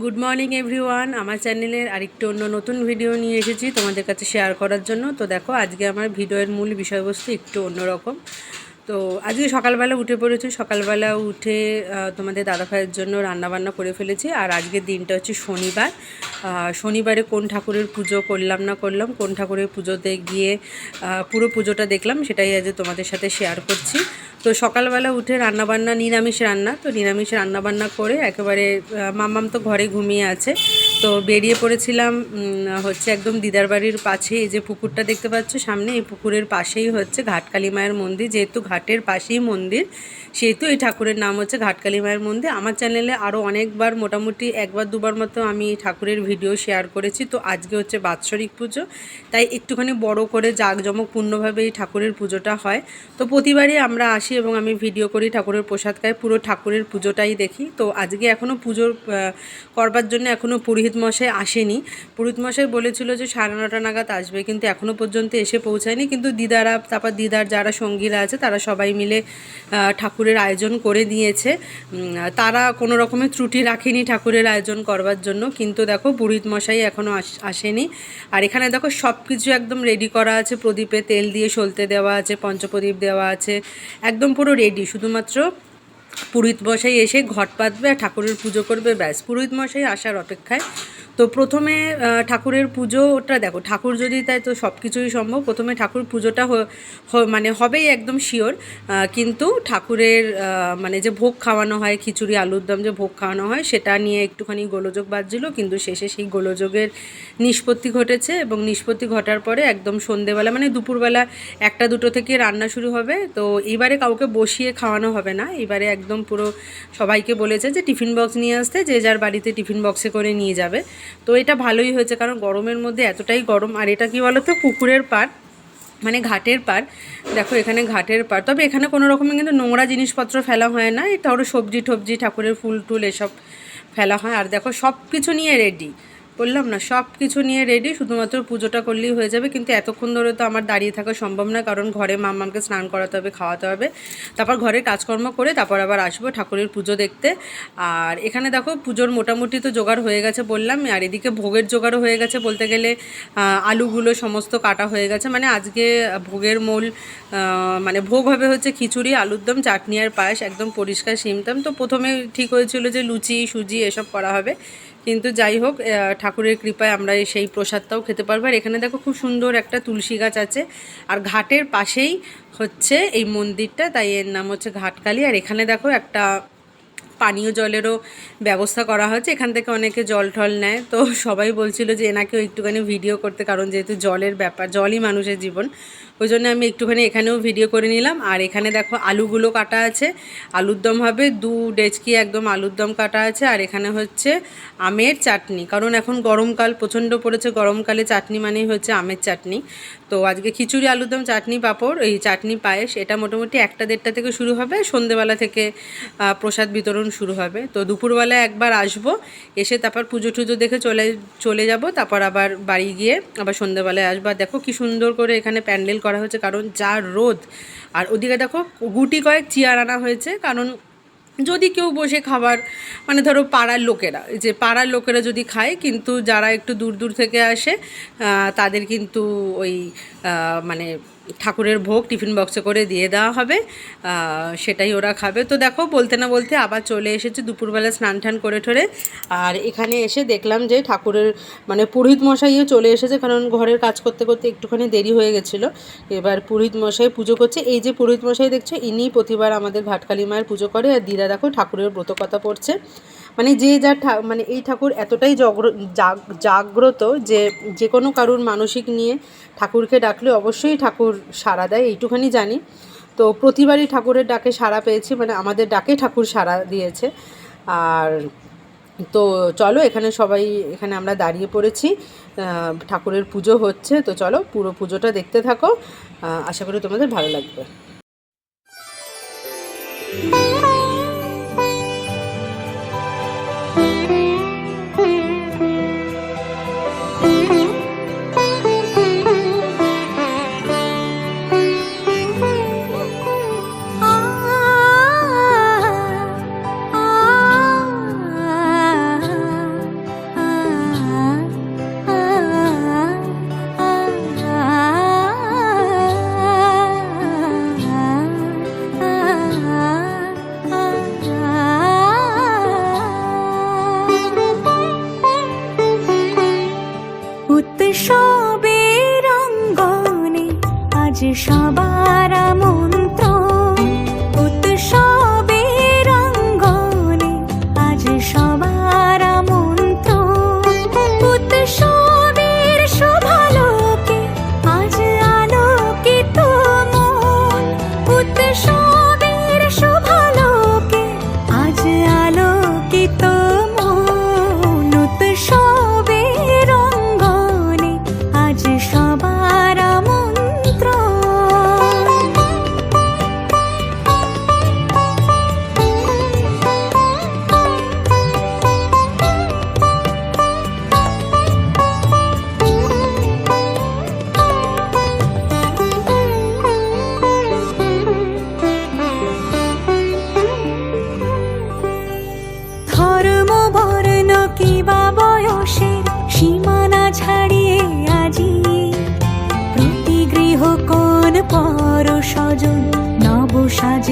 Good morning everyone আমার চ্যানেলের আরেকটি অন্য নতুন ভিডিও নিয়ে এসেছি তোমাদের কাছে শেয়ার করার জন্য। তো দেখো, আজকে আমার ভিডিওর মূল বিষয়বস্তু একটু অন্যরকম। তো আজকে সকালবেলা উঠে পড়েছি। সকালবেলা উঠে তোমাদের দাদা ভাইয়ের জন্য রান্নাবান্না করে ফেলেছি। আর আজকের দিনটা হচ্ছে শনিবার। শনিবারে কোন ঠাকুরের পুজো করলাম না করলাম কোন ঠাকুরের পুজোতে গিয়ে পুরো পুজোটা দেখলাম সেটাই আজ তোমাদের সাথে শেয়ার করছি। তো সকালবেলা উঠে রান্নাবান্না নিরামিষ রান্না। তো নিরামিষ রান্নাবান্না করে একেবারে আহ, মাম্মাম তো ঘরে ঘুমিয়ে আছে। তো বেরিয়ে পড়েছিলাম হচ্ছে একদম দিদার বাড়ির পাশে এই যে পুকুরটা দেখতে পাচ্ছ সামনে, এই পুকুরের পাশেই হচ্ছে ঘাটকালী মায়ের মন্দির, যেহেতু ঘাটের পাশেই মন্দির, সেহেতু এই ঠাকুরের নাম হচ্ছে ঘাটকালী মায়ের মন্দির। আমার চ্যানেলে আরও অনেকবার, মোটামুটি একবার, দুবার মতো আমি ঠাকুরের ভিডিও শেয়ার করেছি, তো আজকে হচ্ছে বাৎসরিক পুজো, তাই একটুখানি বড় করে জাঁকজমকপূর্ণভাবে এই ঠাকুরের পুজোটা হয়। তো প্রতিবারই আমরা আসি এবং আমি ভিডিও করি ঠাকুরের প্রসাদ খাই, পুরো ঠাকুরের পুজোটাই দেখি। তো আজকে এখনও পুজোর করবার জন্য এখনও পুরোহিত মশাই আসেনি। পুরোহিত মশাই বলেছিল যে সাড়ে নটা নাগাদ আসবে, কিন্তু এখনও পর্যন্ত এসে পৌঁছায়নি। কিন্তু দিদারা, তারপর দিদার যারা সঙ্গীরা আছে, তারা সবাই মিলে ঠাকুরের আয়োজন করে দিয়েছে। তারা কোনো রকমের ত্রুটি রাখেনি ঠাকুরের আয়োজন করবার জন্য। কিন্তু দেখো পুরোহিত মশাই এখনও আসেনি। আর এখানে দেখো সব কিছু একদম রেডি করা আছে। প্রদীপে তেল দিয়ে সলতে দেওয়া আছে, পঞ্চপ্রদীপ দেওয়া আছে। একদম পুরো রেডি শুধুমাত্র পুরোহিত মশাই এসে ঘট পাতবে আর ঠাকুরের পুজো করবে ব্যাস। পুরোহিত মশাই আসার অপেক্ষায় তো প্রথমে ঠাকুরের পুজোটা দেখো, ঠাকুর যদি তাই তো সব কিছুই সম্ভব, প্রথমে ঠাকুর পুজোটা মানে হবেই একদম শিওর কিন্তু ঠাকুরের মানে যে ভোগ খাওয়ানো হয়, খিচুড়ি, আলুর দম যে ভোগ খাওয়ানো হয়, সেটা নিয়ে একটুখানি গোলযোগ বাজছিল, কিন্তু শেষে সেই গোলযোগের নিষ্পত্তি ঘটেছে এবং নিষ্পত্তি ঘটার পরে একদম সন্ধেবেলা মানে দুপুরবেলা একটা, দুটো থেকে রান্না শুরু হবে, তো এবারে কাউকে বসিয়ে খাওয়ানো হবে না, এবারে একদম পুরো সবাইকে বলেছে যে টিফিন বক্স নিয়ে আসতে, যে যার বাড়িতে টিফিন বক্সে করে নিয়ে যাবে। তো এটা ভালোই হয়েছে, কারণ গরমের মধ্যে এতটাই গরম, আর এটা কি বলো তো পুকুরের পাড় মানে ঘাটের পাড়। দেখো, এখানে ঘাটের পাড়। তবে এখানে কোনো রকমের কিন্তু নোংরা জিনিসপত্র ফেলা হয় না এটা ওর সবজি টবজি ঠাকুরের ফুল টুল এসব ফেলা হয়। আর দেখো সব কিছু নিয়ে রেডি বললাম না, সব কিছু নিয়ে রেডি শুধুমাত্র পুজোটা করলেই হয়ে যাবে। কিন্তু এতক্ষণ ধরে তো আমার দাঁড়িয়ে থাকা সম্ভব না, কারণ ঘরে মামাকে স্নান করাতে হবে, খাওয়াতে হবে। তারপর ঘরের কাজকর্ম করে তারপর আবার আসব ঠাকুরের পুজো দেখতে। আর এখানে দেখো, পুজোর মোটামুটি তো জোগাড় হয়ে গেছে বললাম, আর এদিকে ভোগের জোগাড়ও হয়ে গেছে বলতে গেলে আলুগুলো সমস্ত কাটা হয়ে গেছে। মানে আজকে ভোগের মূল মানে ভোগ হবে হচ্ছে খিচুড়ি, আলুর দম, চাটনি আর পায়েস, একদম পরিষ্কার সিমতাম তো প্রথমে ঠিক হয়েছিল যে লুচি, সুজি এসব করা হবে। কিন্তু যাই হোক ঠাকুরের কৃপায় আমরা সেই প্রসাদটাও খেতে পারব। আর এখানে দেখো খুব সুন্দর একটা তুলসী গাছ আছে। আর ঘাটের পাশেই হচ্ছে এই মন্দিরটা, তাই এর নাম হচ্ছে ঘাটকালী। আর এখানে দেখো একটা পানীয় জলেরও ব্যবস্থা করা হয়েছে। এখান থেকে অনেকে জল টল নেয়। তো সবাই বলছিল যে এনাকেও একটুখানি ভিডিও করতে, কারণ যেহেতু জলের ব্যাপার, জলই মানুষের জীবন। ওই জন্য আমি একটুখানি এখানেও ভিডিও করে নিলাম। আর এখানে দেখো আলুগুলো কাটা আছে। আলুর দম হবে দু ডেচকি একদম আলুর দম কাটা আছে। আর এখানে হচ্ছে আমের চাটনি। কারণ এখন গরমকাল, প্রচণ্ড পড়েছে। গরমকালে চাটনি মানেই হচ্ছে আমের চাটনি। তো আজকে খিচুড়ি আলুর দম চাটনি, পাঁপড়, এই চাটনি, পায়েস, এটা মোটামুটি একটা দেড়টা থেকে শুরু হবে। সন্ধেবেলা থেকে প্রসাদ বিতরণ শুরু হবে। তো দুপুরবেলা একবার আসব, এসে তারপর পুজো টুজো দেখে চলে চলে যাব, তারপর আবার বাড়ি গিয়ে আবার সন্ধেবেলায় আসব। আর দেখো কি সুন্দর করে এখানে প্যান্ডেল করা হয়েছে, কারণ যা রোদ। আর ওদিকে দেখো, গুটি কয়েক চেয়ার আনা হয়েছে, কারণ যদি কেউ বসে খাবার মানে ধরো পাড়ার লোকেরা যে পাড়ার লোকেরা যদি খায়, কিন্তু যারা একটু দূর দূর থেকে আসে তাদের কিন্তু ওই মানে ঠাকুরের ভোগ টিফিন বক্সে করে দিয়ে দেওয়া হবে সেটাই ওরা খাবে। তো দেখো, বলতে না বলতে আবার চলে এসেছে দুপুরবেলা স্নান টান করে ঠরে। আর এখানে এসে দেখলাম যে ঠাকুরের মানে পুরোহিত মশাইও চলে এসেছে, কারণ ঘরের কাজ করতে করতে একটুখানি দেরি হয়ে গেছিল। এবার পুরোহিত মশাই পুজো করছে। এই যে পুরোহিত মশাই দেখছ ইনি প্রতিবার আমাদের ঘাটকালী মায়ের পুজো করে। আর দিদা দেখো, ঠাকুরের ব্রত কথা পড়ছে। মানে যে যার মানে এই ঠাকুর এতটাই জগ্র- জাগ- জাগ্রত যে যে কোনো কারুর মানসিক নিয়ে ঠাকুরকে ডাকলে অবশ্যই ঠাকুর সাড়া দেয়, এইটুখানি জানি। তো প্রতিবারই ঠাকুরের ডাকে সাড়া পেয়েছি মানে আমাদের ডাকে ঠাকুর সাড়া দিয়েছে। আর তো চলো, এখানে সবাই, এখানে আমরা দাঁড়িয়ে পড়েছি। ঠাকুরের পুজো হচ্ছে, তো চলো পুরো পুজোটা দেখতে থাকো। আশা করি তোমাদের ভালো লাগবে। সবার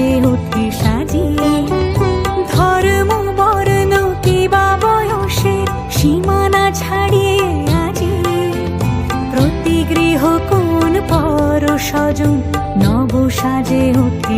সাজে ওঠে সাজিয়ে, ধর্ম, বর্ণ, কিবা বয়সের সীমানা ছাড়িয়ে আজি প্রতি গৃহ কোন পর সজন নব সাজে ওঠে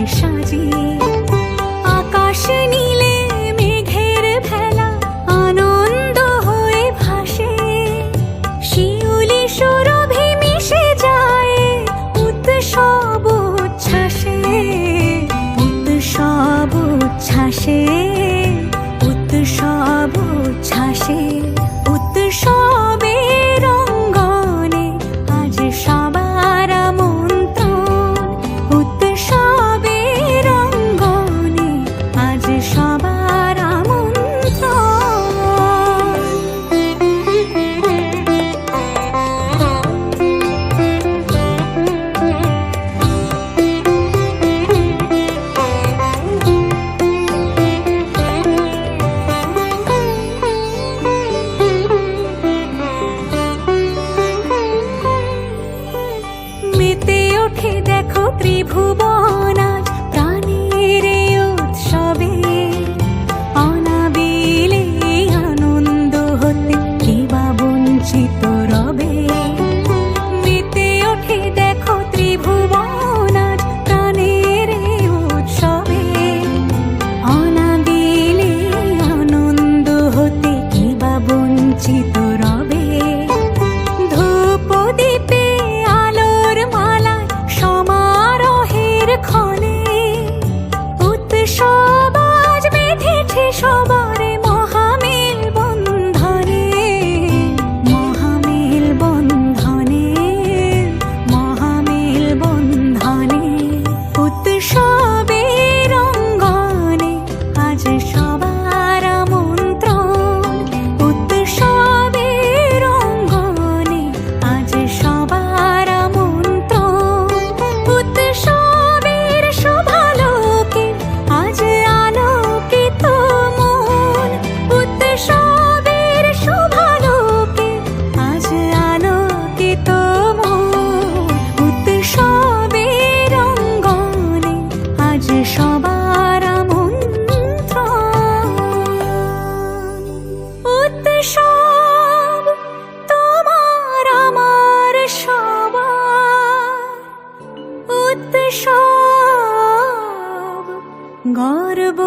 গর্ব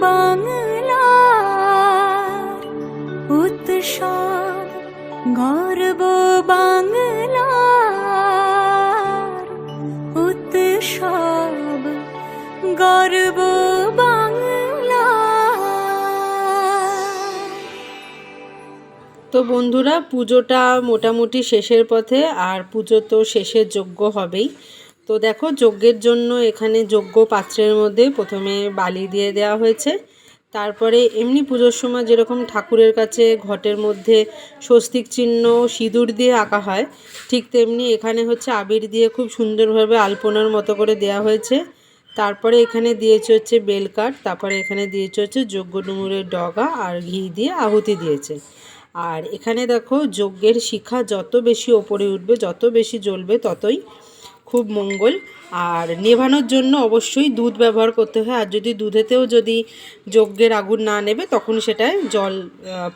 বাংলার উৎসব, গর্ব বাংলার উৎসব, গর্ব তো বন্ধুরা, পুজোটা মোটামুটি শেষের পথে, আর পুজো তো শেষের যোগ্য হবেই। তো দেখো, যজ্ঞের জন্য এখানে যজ্ঞ পাত্রের মধ্যে প্রথমে বালি দিয়ে দেওয়া হয়েছে। তারপরে এমনি পুজোর সময় যেরকম ঠাকুরের কাছে ঘটের মধ্যে স্বস্তিক চিহ্ন, সিঁদুর দিয়ে আঁকা হয়, ঠিক তেমনি এখানে হচ্ছে আবির দিয়ে খুব সুন্দরভাবে আলপনার মতো করে দেওয়া হয়েছে। তারপরে এখানে দিয়েছে হচ্ছে বেলকাঠ তারপরে এখানে দিয়েছে হচ্ছে যজ্ঞ ডুমুরের ডগা আর ঘি দিয়ে আহুতি দিয়েছে। আর এখানে দেখো, যজ্ঞের শিখা যত বেশি ওপরে উঠবে, যত বেশি জ্বলবে, ততই খুব মঙ্গল। আর নেভানোর জন্য অবশ্যই দুধ ব্যবহার করতে হয়। আর যদি দুধেতেও যদি যজ্ঞের আগুন না নেবে, তখন সেটায় জল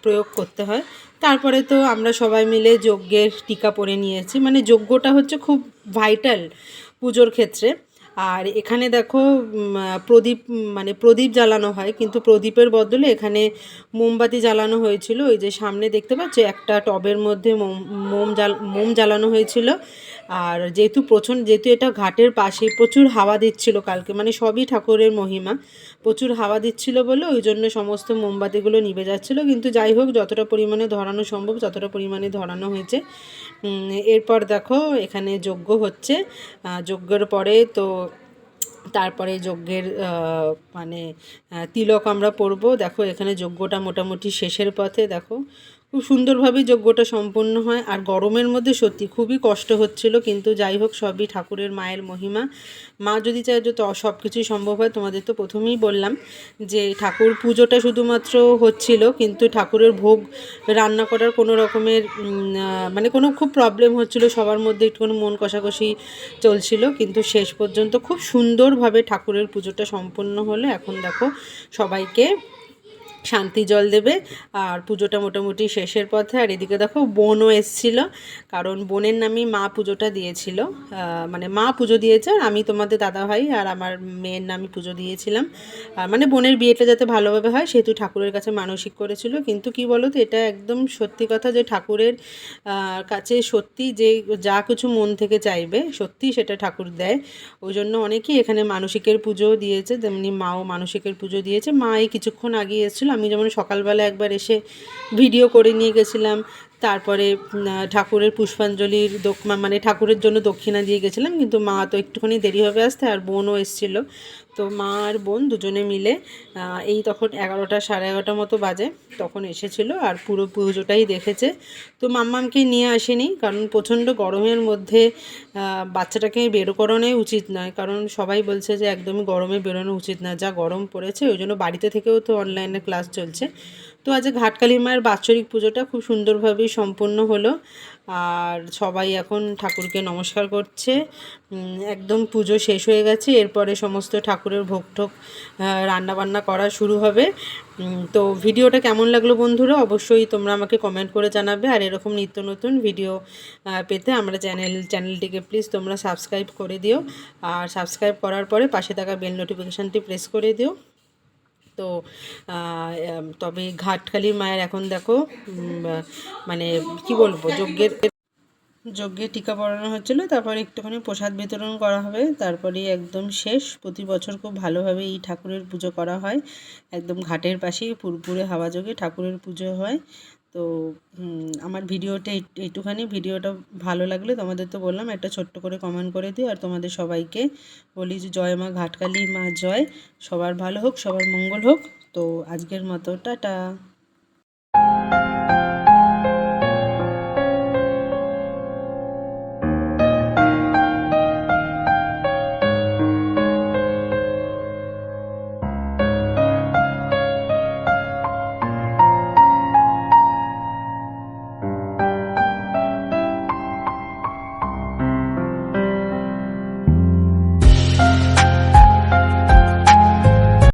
প্রয়োগ করতে হয়। তারপরে তো আমরা সবাই মিলে যজ্ঞের টিকা পরে নিয়েছি। মানে যজ্ঞটা হচ্ছে খুব ভাইটাল পুজোর ক্ষেত্রে। আর এখানে দেখো প্রদীপ মানে প্রদীপ জ্বালানো হয়। কিন্তু প্রদীপের বদলে এখানে মোমবাতি জ্বালানো হয়েছিল। ওই যে সামনে দেখতে পাচ্ছ, একটা টবের মধ্যে মোম মোম জ্বাল, মোম জ্বালানো হয়েছিল। আর যেহেতু প্রচণ্ড, যেহেতু এটা ঘাটের পাশে প্রচুর হাওয়া দিচ্ছিল কালকে মানে সবই ঠাকুরের মহিমা। প্রচুর হাওয়া দিচ্ছিল বলে ওই জন্য সমস্ত মোমবাতিগুলো নিভে যাচ্ছিল, কিন্তু যাই হোক, যতটা পরিমাণে ধরানো সম্ভব, ততটা পরিমাণে ধরানো হয়েছে। এরপর দেখো, এখানে যজ্ঞ হচ্ছে। যজ্ঞের পরে তো তারপরে যজ্ঞের মানে তিলক আমরা পরবো। দেখো, এখানে যজ্ঞটা মোটামুটি শেষের পথে, দেখো। খুব সুন্দরভাবেই যজ্ঞটা সম্পন্ন হয়। আর গরমের মধ্যে সত্যি খুবই কষ্ট হচ্ছিল, কিন্তু যাই হোক, সবই ঠাকুরের মায়ের মহিমা। মা যদি চায় যে তো সব কিছুই সম্ভব হয়, তোমাদের তো প্রথমেই বললাম যে ঠাকুর পুজোটা শুধুমাত্র হচ্ছিল, কিন্তু ঠাকুরের ভোগ রান্না করার কোনো রকমের মানে কোনো খুব প্রবলেম হচ্ছিল, সবার মধ্যে একটু কোনো মন কষাকষি চলছিল, কিন্তু শেষ পর্যন্ত খুব সুন্দরভাবে ঠাকুরের পুজোটা সম্পন্ন হলো। এখন দেখো, সবাইকে শান্তি জল দেবে। আর পুজোটা মোটামুটি শেষের পথে। আর এদিকে দেখো বোনও এসছিল, কারণ বোনের নামই মা পুজোটা দিয়েছিল। মানে মা পুজো দিয়েছে, আর আমি তোমাদের দাদা ভাই আর আমার মেয়ের নামই পুজো দিয়েছিলাম। আর মানে বোনের বিয়েটা যাতে ভালোভাবে হয়, সেহেতু ঠাকুরের কাছে মানসিক করেছিল। কিন্তু কি বলো তো এটা একদম সত্যি কথা যে ঠাকুরের কাছে সত্যি যে যা কিছু মন থেকে চাইবে, সত্যি সেটা ঠাকুর দেয়। ওই জন্য অনেকেই এখানে মানসিকের পুজোও দিয়েছে, তেমনি মাও মানসিকের পুজো দিয়েছে। মা এই কিছুক্ষণ আগে এসেছিল আমি যেমন সকালবেলা একবার এসে ভিডিও করে নিয়ে গেছিলাম, তারপরে ঠাকুরের পুষ্পাঞ্জলির মানে ঠাকুরের জন্য দক্ষিণা দিয়ে গেছিলাম, কিন্তু মা তো একটুখানি দেরি হবে আসতে, আর বোনও এসেছিল। তো মা আর বোন দুজনে মিলে এই তখন এগারোটা সাড়ে এগারোটা মতো বাজে, তখন এসেছিল আর পুরো পুজোটাই দেখেছে। তো মাম্মামকে নিয়ে আসেনি, কারণ প্রচণ্ড গরমের মধ্যে বাচ্চাটাকে বেরো করানোই উচিত নয়, কারণ সবাই বলছে যে একদমই গরমে বেরোনো উচিত না, যা গরম পড়েছে, ওই জন্য বাড়িতে থেকেও তো অনলাইনে ক্লাস চলছে। তো আজ ঘাটকালী মায়ের বাৎসরিক পুজোটা খুব সুন্দরভাবেই সম্পন্ন হলো। আর সবাই এখন ঠাকুরকে নমস্কার করছে। একদম পুজো শেষ হয়ে গেছে, এরপরে সমস্ত ঠাকুরের ভোগ টোগ রান্না বান্না করা শুরু হবে। তো ভিডিওটা কেমন লাগল বন্ধুরা? অবশ্যই তোমরা আমাকে কমেন্ট করে জানাবে। আর এরকম নিত্য নতুন ভিডিও পেতে আমরা চ্যানেল, চ্যানেলটিকে প্লিজ তোমরা সাবস্ক্রাইব করে দিও। আর সাবস্ক্রাইব করার পরে পাশে থাকা বেল নোটিফিকেশানটি প্রেস করে দিও। তো তবে ঘাটকালী মায়ের এখন দেখো মানে কি বলব, যজ্ঞের যজ্ঞে টিকা পড়ানো হচ্ছিল, তারপরে একটুখানি প্রসাদ বিতরণ করা হবে তারপরে একদম শেষ। প্রতি বছর খুব ভালোভাবে এই ঠাকুরের পুজো করা হয়। একদম ঘাটের পাশেই পুরপুরে হাওয়া যোগে ঠাকুরের পুজো হয়। তো আমার ভিডিওটা একটুখানি ভিডিওটা ভালো লাগলে তোমাদের তো বললাম, একটা ছোট্ট করে কমেন্ট করে দিও আর তোমাদের সবাইকে বলি যে, জয় মা ঘাটকালী, মা জয়। সবার ভালো হোক, সবার মঙ্গল হোক। তো, আজকের মতো, টাটা।